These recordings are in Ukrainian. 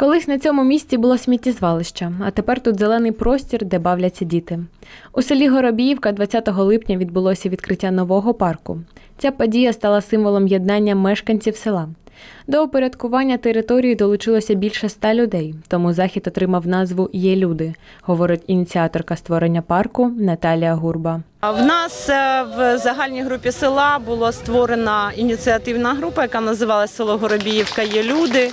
Колись на цьому місці було сміттєзвалище, а тепер тут зелений простір, де бавляться діти. У селі Горобіївка 20 липня відбулося відкриття нового парку. Ця подія стала символом єднання мешканців села. До упорядкування території долучилося більше ста людей, тому захід отримав назву Є люди, говорить ініціаторка створення парку Наталія Гурба. В нас е, в загальній групі села була створена ініціативна група, яка називалася Село Горобіївка є люди.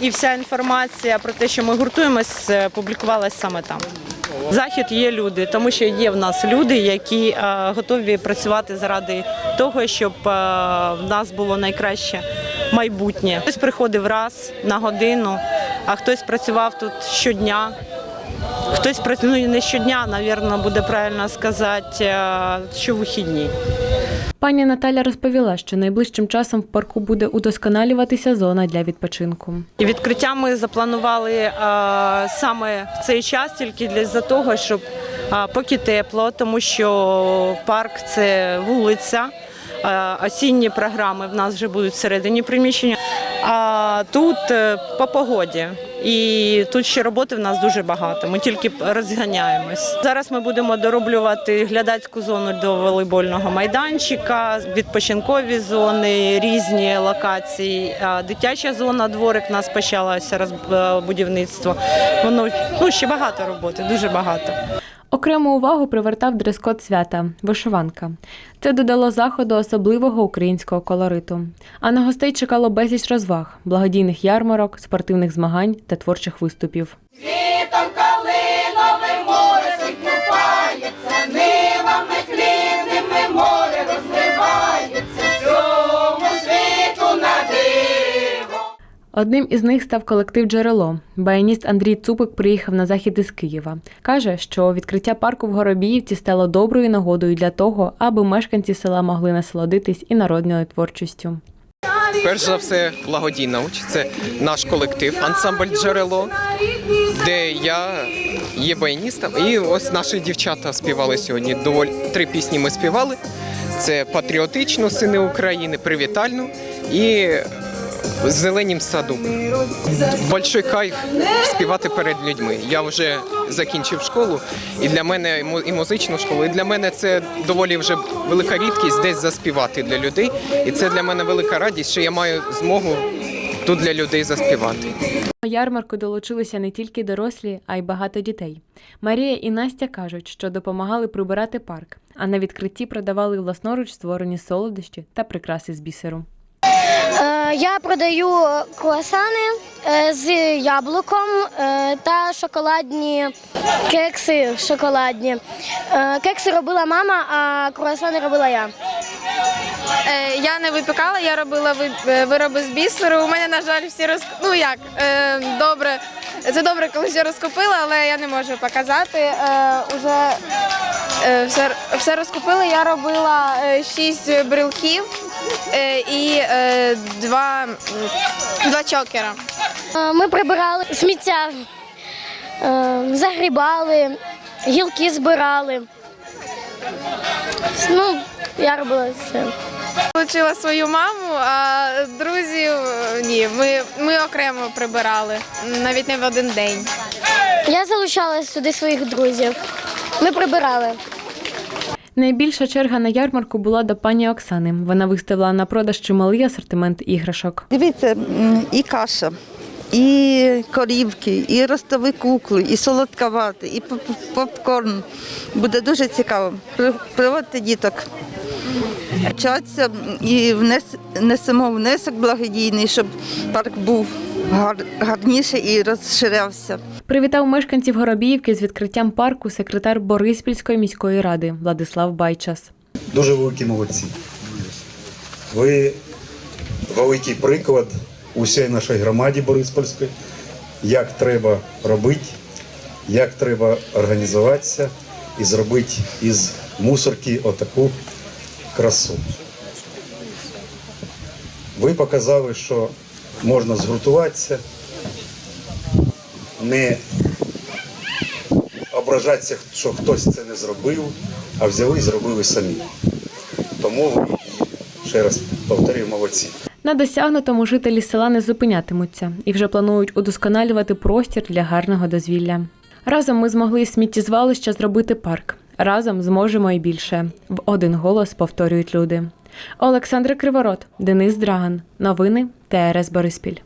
І вся інформація про те, що ми гуртуємось, е, публікувалась саме там. Захід є люди, тому що є в нас люди, які е, готові працювати заради того, щоб в нас було найкраще майбутнє. Хтось приходив раз на годину, а хтось працював тут щодня. Хтось працює ну, не щодня, навірно, буде правильно сказати, е, що вихідні. Пані Наталя розповіла, що найближчим часом в парку буде удосконалюватися зона для відпочинку. Відкриття ми запланували е, саме в цей час тільки для того, щоб е, поки тепло, тому що парк це вулиця. Е, Осінні програми в нас вже будуть всередині приміщення. А тут е, по погоді. І тут ще роботи в нас дуже багато. Ми тільки розганяємось. Зараз ми будемо дороблювати глядацьку зону до волейбольного майданчика, відпочинкові зони, різні локації. Дитяча зона, дворик у нас почалося роз- будівництво. Воно ну ще багато роботи, дуже багато. Окрему увагу привертав дрес-код свята вишиванка. Це додало заходу особливого українського колориту. А на гостей чекало безліч розваг, благодійних ярмарок, спортивних змагань та творчих виступів. Світом калиновим море Одним із них став колектив Джерело. Баяніст Андрій Цупик приїхав на захід із Києва. Каже, що відкриття парку в Горобіївці стало доброю нагодою для того, аби мешканці села могли насолодитись і народною творчістю. Перш за все, благодійна участь. Це наш колектив, ансамбль джерело, де я є баяністом. І ось наші дівчата співали сьогодні. Доволі три пісні ми співали. Це патріотичну сини України, привітальну і в зеленім саду. Большой кайф співати перед людьми. Я вже закінчив школу, і для мене і музичну школу. І для мене це доволі вже велика рідкість десь заспівати для людей. І це для мене велика радість, що я маю змогу тут для людей заспівати. До ярмарку долучилися не тільки дорослі, а й багато дітей. Марія і Настя кажуть, що допомагали прибирати парк, а на відкритті продавали власноруч створені солодощі та прикраси з бісеру. Е, Я продаю круасани е, з яблуком е, та шоколадні кекси шоколадні. Е, Кекси робила мама, а круасани робила я. Е, Я не випікала, я робила ви- е, вироби з бісеру. У мене, на жаль, всі роз... Ну як, е, добре. Це добре, коли все розкупила, але я не можу показати. Е, Уже е, все, розкупили. Я робила е, шість брелків е, і е, два, два чокера. Е, Ми прибирали сміття, е, загрібали, гілки збирали. Ну, я робила все. Получила свою маму, а друзів е, ні. Ми, ми окремо прибирали, навіть не в один день. Я залучала сюди своїх друзів. Ми прибирали. Найбільша черга на ярмарку була до пані Оксани. Вона виставила на продаж чималий асортимент іграшок. Дивіться, і каша, і корівки, і ростові кукли, і солодковати, і поп- попкорн. Буде дуже цікаво. При- Приводьте діток. Вчаться і внес, несемо внесок благодійний, щоб парк був гар- гарніший і розширявся. Привітав мешканців Горобіївки з відкриттям парку секретар Бориспільської міської ради Владислав Байчас. Дуже великі молодці. Ви великий приклад усій нашій громаді Бориспольської, як треба робити, як треба організуватися і зробити із мусорки отаку красу. Ви показали, що можна згуртуватися, не ображатися, що хтось це не зробив, а взяли і зробили самі. Тому ще раз повторюю, молодці. На досягнутому жителі села не зупинятимуться і вже планують удосконалювати простір для гарного дозвілля. Разом ми змогли із сміттєзвалища зробити парк. Разом зможемо і більше. В один голос повторюють люди. Олександр Криворот, Денис Драган. Новини ТРС Бориспіль.